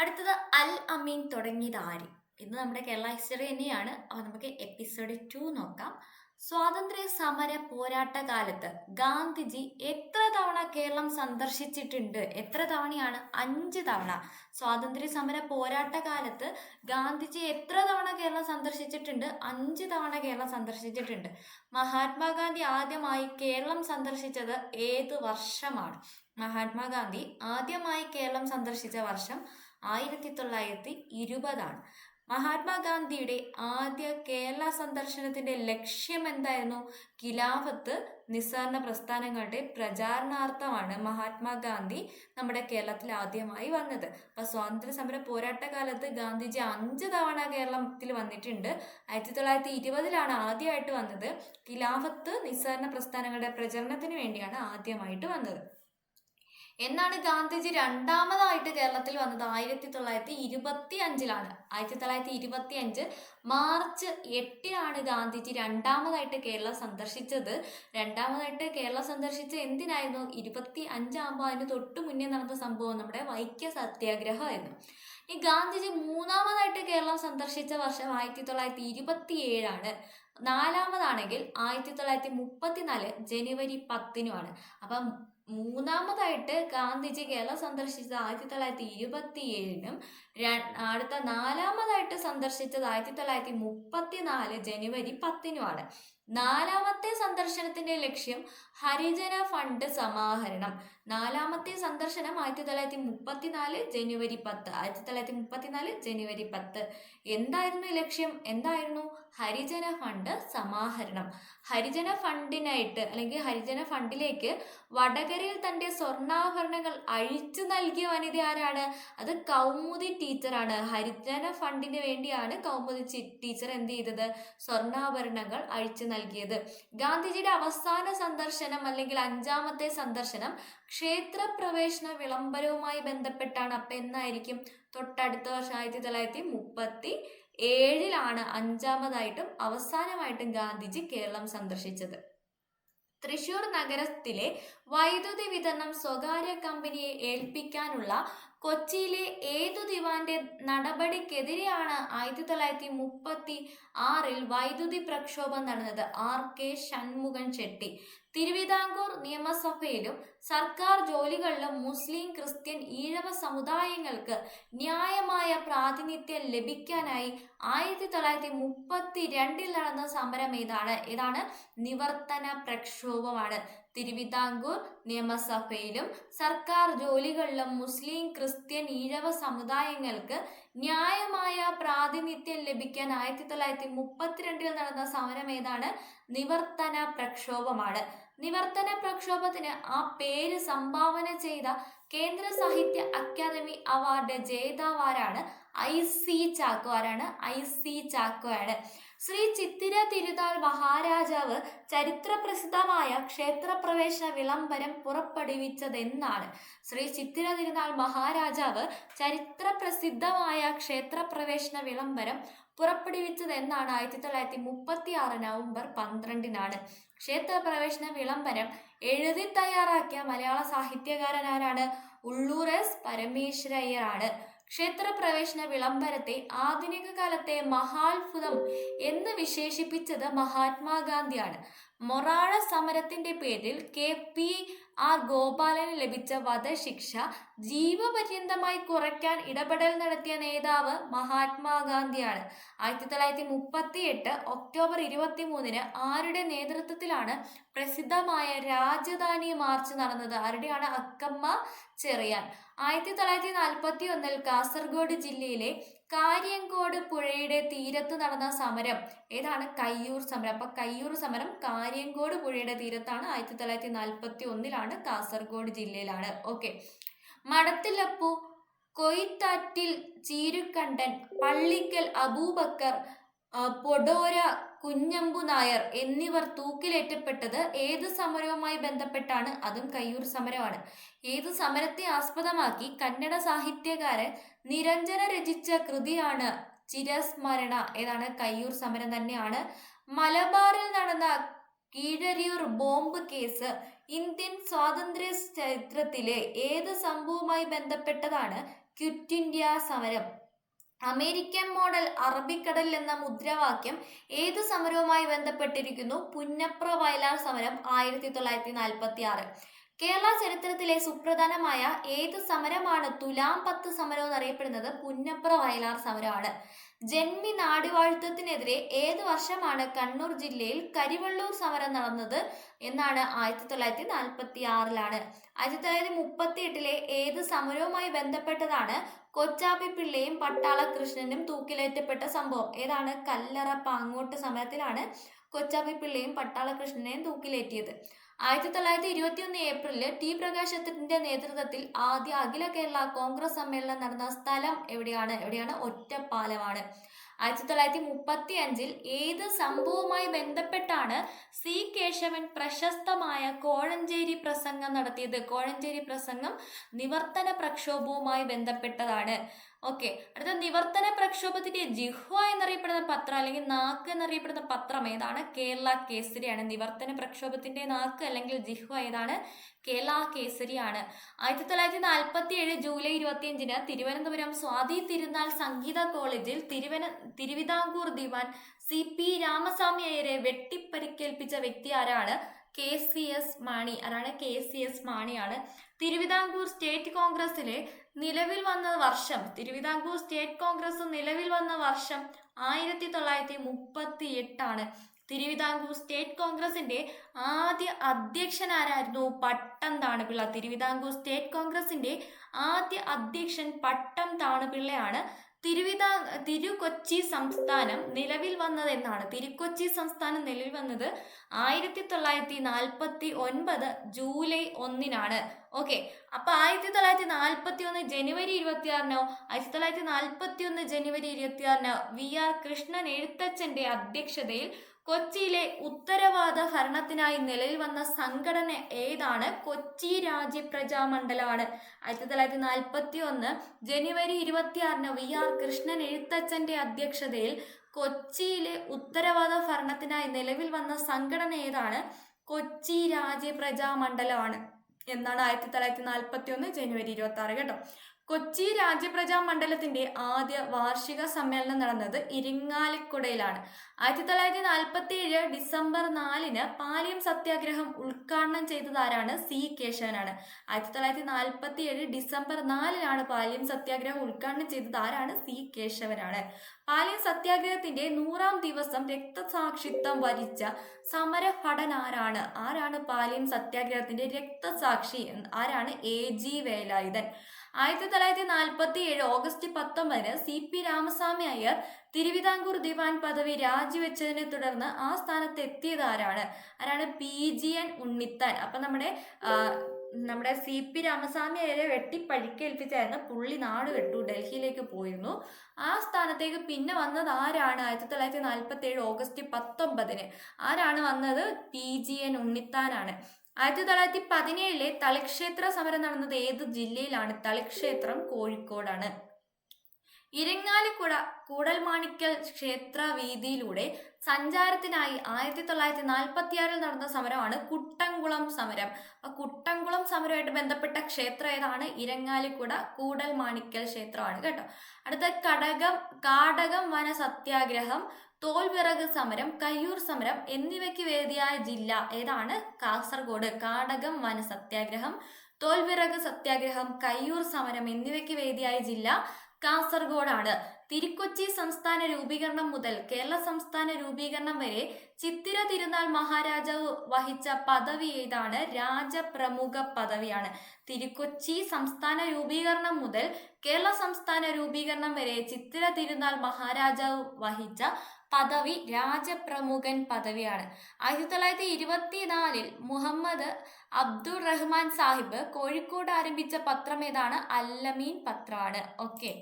അടുത്തത് അൽ അമീൻ തുടങ്ങിയത് ആര്? ഇന്ന് നമ്മുടെ കേരള ഹിസ്റ്ററി തന്നെയാണ്. അപ്പോൾ നമുക്ക് എപ്പിസോഡ് ടു നോക്കാം. സ്വാതന്ത്ര്യ സമര പോരാട്ട കാലത്ത് ഗാന്ധിജി എത്ര തവണ കേരളം സന്ദർശിച്ചിട്ടുണ്ട്? എത്ര തവണയാണ്? അഞ്ച് തവണ. സ്വാതന്ത്ര്യ സമര പോരാട്ട കാലത്ത് ഗാന്ധിജി എത്ര തവണ കേരളം സന്ദർശിച്ചിട്ടുണ്ട്? അഞ്ച് തവണ കേരളം സന്ദർശിച്ചിട്ടുണ്ട്. മഹാത്മാഗാന്ധി ആദ്യമായി കേരളം സന്ദർശിച്ചത് ഏത് വർഷമാണ്? മഹാത്മാഗാന്ധി ആദ്യമായി കേരളം സന്ദർശിച്ച വർഷം ആയിരത്തി തൊള്ളായിരത്തി ഇരുപതാണ്. മഹാത്മാഗാന്ധിയുടെ ആദ്യ കേരള സന്ദർശനത്തിന്റെ ലക്ഷ്യം എന്തായിരുന്നു? ഖിലാഫത്ത് നിസ്സാരണ പ്രസ്ഥാനങ്ങളുടെ പ്രചാരണാർത്ഥമാണ് മഹാത്മാഗാന്ധി നമ്മുടെ കേരളത്തിൽ ആദ്യമായി വന്നത്. അപ്പൊ സ്വാതന്ത്ര്യ സമര പോരാട്ട കാലത്ത് ഗാന്ധിജി അഞ്ച് തവണ കേരളത്തിൽ വന്നിട്ടുണ്ട്. ആയിരത്തി തൊള്ളായിരത്തി ഇരുപതിലാണ് ആദ്യമായിട്ട് വന്നത്. ഖിലാഫത്ത് നിസ്സാരണ പ്രസ്ഥാനങ്ങളുടെ പ്രചരണത്തിന് വേണ്ടിയാണ് ആദ്യമായിട്ട് വന്നത്. എന്നാണ് ഗാന്ധിജി രണ്ടാമതായിട്ട് കേരളത്തിൽ വന്നത്. ആയിരത്തി തൊള്ളായിരത്തി ഇരുപത്തി അഞ്ചിലാണ് ആയിരത്തി തൊള്ളായിരത്തി ഇരുപത്തി അഞ്ച് മാർച്ച് എട്ടിനാണ് ഗാന്ധിജി രണ്ടാമതായിട്ട് കേരളം സന്ദർശിച്ചത്. രണ്ടാമതായിട്ട് കേരളം സന്ദർശിച്ച എന്തിനായിരുന്നു? ഇരുപത്തി അഞ്ചാകുമ്പോൾ അതിന് തൊട്ട് മുന്നേ നടന്ന സംഭവം നമ്മുടെ വൈക്യ സത്യാഗ്രഹമായിരുന്നു. ഈ ഗാന്ധിജി മൂന്നാമതായിട്ട് കേരളം സന്ദർശിച്ച വർഷം ആയിരത്തി തൊള്ളായിരത്തി ഇരുപത്തി ഏഴാണ് നാലാമതാണെങ്കിൽ ആയിരത്തി തൊള്ളായിരത്തി മുപ്പത്തിനാല് ജനുവരി പത്തിനുമാണ്. അപ്പം മൂന്നാമതായിട്ട് ഗാന്ധിജി കേരളം സന്ദർശിച്ചത് ആയിരത്തി തൊള്ളായിരത്തി ഇരുപത്തി ഏഴിനും അടുത്ത നാലാമതായിട്ട് സന്ദർശിച്ചത് ആയിരത്തി തൊള്ളായിരത്തി മുപ്പത്തി നാല് ജനുവരി പത്തിനുമാണ്. നാലാമത്തെ സന്ദർശനത്തിന്റെ ലക്ഷ്യം ഹരിജന ഫണ്ട് സമാഹരണം. നാലാമത്തെ സന്ദർശനം ആയിരത്തി തൊള്ളായിരത്തി മുപ്പത്തിനാല് ജനുവരി പത്ത് ആയിരത്തി തൊള്ളായിരത്തി മുപ്പത്തിനാല് ജനുവരി പത്ത്. എന്തായിരുന്നു ലക്ഷ്യം? എന്തായിരുന്നു? ഹരിജന ഫണ്ട് സമാഹരണം. ഹരിജന ഫണ്ടിനായിട്ട് അല്ലെങ്കിൽ ഹരിജന ഫണ്ടിലേക്ക് വടകരയിൽ തന്റെ സ്വർണാഭരണങ്ങൾ അഴിച്ചു നൽകിയ വനിത ആരാണ്? അത് കൗമുദി ടീച്ചറാണ്. ഹരിജന ഫണ്ടിന് വേണ്ടിയാണ് കൗമുദി ടീച്ചർ എന്ത് ചെയ്തത്? സ്വർണാഭരണങ്ങൾ അഴിച്ചു നൽകിയത്. ഗാന്ധിജിയുടെ അവസാന സന്ദർശനം അല്ലെങ്കിൽ അഞ്ചാമത്തെ സന്ദർശനം ക്ഷേത്രപ്രവേശന വിളംബരവുമായി ബന്ധപ്പെട്ടാണ്. അപ്പം എന്നായിരിക്കും തൊട്ടടുത്ത വർഷം ആയിരത്തി തൊള്ളായിരത്തി മുപ്പത്തി ഏഴിലാണ് അഞ്ചാമതായിട്ടും അവസാനമായിട്ടും ഗാന്ധിജി കേരളം സന്ദർശിച്ചത്. തൃശൂർ നഗരത്തിലെ വൈദ്യുതി വിതരണം സ്വകാര്യ കമ്പനിയെ ഏൽപ്പിക്കാനുള്ള കൊച്ചിയിലെ ഏതു ദിവാന്റെ നടപടിക്കെതിരെയാണ് ആയിരത്തി തൊള്ളായിരത്തി മുപ്പത്തി ആറിൽ വൈദ്യുതി പ്രക്ഷോഭം നടന്നത്. ആർ. കെ. ഷൺമുഖൻ ചെട്ടി. തിരുവിതാംകൂർ നിയമസഭയിലും സർക്കാർ ജോലികളിലും മുസ്ലിം ക്രിസ്ത്യൻ ഈഴവ സമുദായങ്ങൾക്ക് ന്യായമായ പ്രാതിനിധ്യം ലഭിക്കാനായി ആയിരത്തി തൊള്ളായിരത്തി മുപ്പത്തി രണ്ടിൽ നടന്ന സമരം ഏതാണ്? ഏതാണ്? നിവർത്തന പ്രക്ഷോഭമാണ്. തിരുവിതാംകൂർ നിയമസഭയിലും സർക്കാർ ജോലികളിലും മുസ്ലിം ക്രിസ്ത്യൻ ഈഴവ സമുദായങ്ങൾക്ക് ന്യായമായ പ്രാതിനിധ്യം ലഭിക്കാൻ ആയിരത്തി തൊള്ളായിരത്തി മുപ്പത്തിരണ്ടിൽ നടന്ന സമരം ഏതാണ്? നിവർത്തന പ്രക്ഷോഭമാണ്. നിവർത്തന പ്രക്ഷോഭത്തിന് ആ പേര് സംഭാവന ചെയ്ത കേന്ദ്ര സാഹിത്യ അക്കാദമി അവാർഡ് ജേതാവാരാണ് ഐ സി ചാക്കോ ആരാണ്? ഐ സി ചാക്കോയാണ് ശ്രീ ചിത്തിര തിരുനാൾ മഹാരാജാവ് ചരിത്രപ്രസിദ്ധമായ ക്ഷേത്രപ്രവേശന വിളംബരം പുറപ്പെടുവിച്ചതെന്നാണ്. ശ്രീ ചിത്തിര തിരുനാൾ മഹാരാജാവ് ചരിത്രപ്രസിദ്ധമായ ക്ഷേത്രപ്രവേശന വിളംബരം പുറപ്പെടുവിച്ചതെന്നാണ് ആയിരത്തി തൊള്ളായിരത്തി മുപ്പത്തി ആറ് നവംബർ പന്ത്രണ്ടിനാണ്. ക്ഷേത്രപ്രവേശന വിളംബരം എഴുതി തയ്യാറാക്കിയ മലയാള സാഹിത്യകാരൻ ആരാണ്? ഉള്ളൂർ എസ്. പരമേശ്വരയ്യറാണ് ക്ഷേത്രപ്രവേശന വിളംബരത്തെ ആധുനിക കാലത്തെ മഹാത്ഭുതം എന്ന് വിശേഷിപ്പിച്ചത് മഹാത്മാഗാന്ധിയാണ്. മൊറാഴ സമരത്തിന്റെ പേരിൽ കെ പി ആർ ഗോപാലന് ലഭിച്ച വധശിക്ഷ ജീവപര്യന്തമായി കുറയ്ക്കാൻ ഇടപെടൽ നടത്തിയ നേതാവ് മഹാത്മാഗാന്ധിയാണ്. ആയിരത്തി തൊള്ളായിരത്തി മുപ്പത്തി എട്ട് ഒക്ടോബർ ഇരുപത്തി മൂന്നിന് ആരുടെ നേതൃത്വത്തിലാണ് പ്രസിദ്ധമായ രാജധാനി മാർച്ച് നടന്നത്? ആരുടെയാണ്? അക്കമ്മ ചെറിയാൻ. ആയിരത്തി തൊള്ളായിരത്തി നാൽപ്പത്തി ഒന്നിൽ കാസർഗോഡ് ജില്ലയിലെ കാര്യങ്കോട് പുഴയുടെ തീരത്ത് നടന്ന സമരം. ഏതാണ്? കയ്യൂർ സമരം. അപ്പൊ കയ്യൂർ സമരം കാര്യങ്കോട് പുഴയുടെ തീരത്താണ്. ആയിരത്തി തൊള്ളായിരത്തി നാൽപ്പത്തി ഒന്നിലാണ് കാസർഗോഡ് ജില്ലയിലാണ്. ഓക്കെ. മടത്തിലപ്പു കൊയ്ത്താറ്റിൽ ചീരുക്കണ്ടൻ പള്ളിക്കൽ അബൂബക്കർ പൊടോര കുഞ്ഞമ്പു നായർ എന്നിവർ തൂക്കിലേറ്റപ്പെട്ടത് ഏത് സമരവുമായി ബന്ധപ്പെട്ടാണ്? അതും കയ്യൂർ സമരമാണ്. ഏത് സമരത്തെ ആസ്പദമാക്കി കന്നഡ സാഹിത്യകാരൻ നിരഞ്ജന രചിച്ച കൃതിയാണ് ചിരസ്മരണ. ഏതാണ്? കയ്യൂർ സമരം തന്നെയാണ്. മലബാറിൽ നടന്ന കീഴരിയൂർ ബോംബ് കേസ് ഇന്ത്യൻ സ്വാതന്ത്ര്യ ചരിത്രത്തിലെ ഏത് സംഭവവുമായി ബന്ധപ്പെട്ടതാണ് ക്വിറ്റ് ഇന്ത്യ സമരം? അമേരിക്കൻ മോഡൽ അറബിക്കടൽ എന്ന മുദ്രാവാക്യം ഏത് സമരവുമായി ബന്ധപ്പെട്ടിരിക്കുന്നു? പുന്നപ്ര വയലാർ സമരം ആയിരത്തി തൊള്ളായിരത്തി നാൽപ്പത്തി ആറ് കേരള ചരിത്രത്തിലെ സുപ്രധാനമായ ഏത് സമരമാണ് തുലാം പത്ത് സമരം എന്നറിയപ്പെടുന്നത്? പുന്നപ്ര വയലാർ സമരമാണ്. ജന്മി നാടുവാഴ്ത്തത്തിനെതിരെ ഏത് വർഷമാണ് കണ്ണൂർ ജില്ലയിൽ കരിവള്ളൂർ സമരം നടന്നത് എന്നാണ് ആയിരത്തി തൊള്ളായിരത്തി നാൽപ്പത്തി ആറിലാണ് ആയിരത്തി തൊള്ളായിരത്തി മുപ്പത്തി എട്ടിലെ ഏത് സമരവുമായി ബന്ധപ്പെട്ടതാണ് കൊച്ചാപ്പി പിള്ളയും പട്ടാള കൃഷ്ണനും തൂക്കിലേറ്റപ്പെട്ട സംഭവം? ഏതാണ് കല്ലറ പാങ്ങോട്ട് സമരത്തിലാണ് കൊച്ചാപ്പി പിള്ളയും പട്ടാള കൃഷ്ണനെയും തൂക്കിലേറ്റിയത്? ആയിരത്തി തൊള്ളായിരത്തി ഇരുപത്തി ഒന്ന് ഏപ്രിലിൽ ടി പ്രകാശത്തിന്റെ നേതൃത്വത്തിൽ ആദ്യ അഖില കേരള കോൺഗ്രസ് സമ്മേളനം നടന്ന സ്ഥലം എവിടെയാണ്? എവിടെയാണ്? ഒറ്റപ്പാലമാണ്. ആയിരത്തി തൊള്ളായിരത്തി മുപ്പത്തി അഞ്ചിൽ ഏത് സംഭവവുമായി ബന്ധപ്പെട്ടാണ് സി കേശവൻ പ്രശസ്തമായ കോഴഞ്ചേരി പ്രസംഗം നടത്തിയത്? കോഴഞ്ചേരി പ്രസംഗം നിവർത്തന പ്രക്ഷോഭവുമായി ബന്ധപ്പെട്ടതാണ്. ഓക്കെ. അടുത്ത നിവർത്തന പ്രക്ഷോഭത്തിന്റെ ജിഹ്വ എന്നറിയപ്പെടുന്ന പത്രം അല്ലെങ്കിൽ നാക്ക് എന്നറിയപ്പെടുന്ന പത്രം ഏതാണ്? കേരള കേസരിയാണ്. നിവർത്തന പ്രക്ഷോഭത്തിന്റെ നാക്ക് അല്ലെങ്കിൽ ജിഹ്വ ഏതാണ്? കേരള കേസരിയാണ്. ആയിരത്തി തൊള്ളായിരത്തി നാൽപ്പത്തി ഏഴ് ജൂലൈ ഇരുപത്തിയഞ്ചിന് തിരുവനന്തപുരം സ്വാതി തിരുനാൾ സംഗീത കോളേജിൽ തിരുവന തിരുവിതാംകൂർ ദിവാൻ സി പി രാമസ്വാമി അയ്യരെ വെട്ടിപ്പരിക്കേൽപ്പിച്ച വ്യക്തി ആരാണ്? K C S Mani. ആരാണ്? കെ സി എസ് മാണിയാണ്. തിരുവിതാംകൂർ സ്റ്റേറ്റ് കോൺഗ്രസിലെ നിലവിൽ വന്ന വർഷം തിരുവിതാംകൂർ സ്റ്റേറ്റ് കോൺഗ്രസ് നിലവിൽ വന്ന വർഷം ആയിരത്തി തൊള്ളായിരത്തി മുപ്പത്തി എട്ടാണ് തിരുവിതാംകൂർ സ്റ്റേറ്റ് കോൺഗ്രസിന്റെ ആദ്യ അധ്യക്ഷൻ ആരായിരുന്നു പട്ടം താണുപിള്ള തിരുവിതാംകൂർ സ്റ്റേറ്റ് കോൺഗ്രസിന്റെ ആദ്യ അധ്യക്ഷൻ പട്ടം താണുപിള്ളയാണ് തിരുവിതാ തിരുകൊച്ചി സംസ്ഥാനം നിലവിൽ വന്നത് എന്നാണ്. തിരുക്കൊച്ചി സംസ്ഥാനം നിലവിൽ വന്നത് ആയിരത്തി തൊള്ളായിരത്തി നാൽപ്പത്തി ഒൻപത് ജൂലൈ ഒന്നിനാണ്. ഓക്കെ. അപ്പൊ ആയിരത്തി തൊള്ളായിരത്തി നാൽപ്പത്തി ഒന്ന് ജനുവരി ഇരുപത്തിയാറിനോ ആയിരത്തി തൊള്ളായിരത്തി നാൽപ്പത്തി ഒന്ന് ജനുവരി ഇരുപത്തിയാറിനോ വി ആർ കൃഷ്ണൻ എഴുത്തച്ഛന്റെ അധ്യക്ഷതയിൽ കൊച്ചിയിലെ ഉത്തരവാദ ഭരണത്തിനായി നിലവിൽ വന്ന സംഘടന ഏതാണ്? കൊച്ചി രാജ്യ പ്രജാമണ്ഡലമാണ് ആയിരത്തി തൊള്ളായിരത്തി നാൽപ്പത്തി ഒന്ന് ജനുവരി ഇരുപത്തിയാറിന് വി ആർ കൃഷ്ണൻ എഴുത്തച്ഛന്റെ അധ്യക്ഷതയിൽ കൊച്ചിയിലെ ഉത്തരവാദ ഭരണത്തിനായി നിലവിൽ വന്ന സംഘടന ഏതാണ്? കൊച്ചി രാജ്യ പ്രജാമണ്ഡലമാണ് എന്നാണ് ആയിരത്തി തൊള്ളായിരത്തി നാൽപ്പത്തി ഒന്ന് ജനുവരി ഇരുപത്തി ആറ് കേട്ടോ. കൊച്ചി രാജ്യപ്രജാ മണ്ഡലത്തിന്റെ ആദ്യ വാർഷിക സമ്മേളനം നടന്നത് ഇരിങ്ങാലിക്കുടയിലാണ്. ആയിരത്തി തൊള്ളായിരത്തി നാൽപ്പത്തി ഏഴ് ഡിസംബർ നാലിന് പാലിയം സത്യാഗ്രഹം ഉദ്ഘാടനം ചെയ്തത് ആരാണ് സി കേശവനാണ്. ആയിരത്തി തൊള്ളായിരത്തി നാൽപ്പത്തി ഏഴ് ഡിസംബർ നാലിനാണ് പാലിയം സത്യാഗ്രഹം ഉദ്ഘാടനം ചെയ്തത് ആരാണ്? സി കേശവനാണ്. പാലിയം സത്യാഗ്രഹത്തിന്റെ നൂറാം ദിവസം രക്തസാക്ഷിത്വം വരിച്ച സമരഭടൻ ആരാണ് ആരാണ് പാലിയം സത്യാഗ്രഹത്തിന്റെ രക്തസാക്ഷി? ആരാണ്? A G Velayudhan. ആയിരത്തി തൊള്ളായിരത്തി നാൽപ്പത്തി ഏഴ് ഓഗസ്റ്റ് പത്തൊമ്പതിന് സി പി രാമസ്വാമി അയ്യർ തിരുവിതാംകൂർ ദിവാൻ പദവി രാജിവെച്ചതിനെ തുടർന്ന് ആ സ്ഥാനത്ത് എത്തിയത് ആരാണ്? ആരാണ്? P G N Unnithan. അപ്പൊ നമ്മുടെ നമ്മുടെ സി പി രാമസ്വാമി അയ്യരെ വെട്ടി പഴിക്കേൽപ്പിച്ചായിരുന്നു പുള്ളി നാട് വിട്ടു ഡൽഹിയിലേക്ക് പോയിരുന്നു. ആ സ്ഥാനത്തേക്ക് പിന്നെ വന്നത് ആരാണ്? ആയിരത്തി തൊള്ളായിരത്തി നാൽപ്പത്തി ഏഴ് ഓഗസ്റ്റ് പത്തൊമ്പതിന്. ആരാണ് വന്നത്? പി ജി എൻ ഉണ്ണിത്താനാണ്. ആയിരത്തി തൊള്ളായിരത്തി പതിനേഴിലെ തളിക്ഷേത്ര സമരം നടന്നത് ഏത് ജില്ലയിലാണ്? തളിക്ഷേത്രം കോഴിക്കോടാണ്. ഇരങ്ങാലിക്കുട കൂടൽമാണിക്കൽ ക്ഷേത്ര വീതിയിലൂടെ സഞ്ചാരത്തിനായി ആയിരത്തി തൊള്ളായിരത്തി നാൽപ്പത്തിയാറിൽ നടന്ന സമരമാണ് കുട്ടംകുളം സമരം. കുട്ടംകുളം സമരമായിട്ട് ബന്ധപ്പെട്ട ക്ഷേത്രം ഏതാണ്? ഇരങ്ങാലിക്കുട കൂടൽമാണിക്കൽ ക്ഷേത്രമാണ് കേട്ടോ. അടുത്ത കടകം കാടകം വന സത്യാഗ്രഹം തോൽവിറക് സമരം കയ്യൂർ സമരം എന്നിവയ്ക്ക് വേദിയായ ജില്ല ഏതാണ്? കാസർഗോഡ്. കാടകം വന സത്യാഗ്രഹം തോൽവിറക് സത്യാഗ്രഹം കയ്യൂർ സമരം എന്നിവയ്ക്ക് വേദിയായ ജില്ല കാസർഗോഡാണ്. തിരുക്കൊച്ചി സംസ്ഥാന രൂപീകരണം മുതൽ കേരള സംസ്ഥാന രൂപീകരണം വരെ ചിത്തിര തിരുനാൾ മഹാരാജാവ് വഹിച്ച പദവി ഏതാണ്? രാജപ്രമുഖ പദവിയാണ്. തിരുക്കൊച്ചി സംസ്ഥാന രൂപീകരണം മുതൽ കേരള സംസ്ഥാന രൂപീകരണം വരെ ചിത്തിര തിരുനാൾ മഹാരാജാവ് വഹിച്ച പദവി രാജപ്രമുഖൻ പദവിയാണ്. ആയിരത്തി തൊള്ളായിരത്തി ഇരുപത്തിനാലിൽ മുഹമ്മദ് അബ്ദുൾ റഹ്മാൻ സാഹിബ് കോഴിക്കോട് ആരംഭിച്ച പത്രം ഏതാണ്? അല്ലമീൻ പത്രമാണ്. ഓക്കെ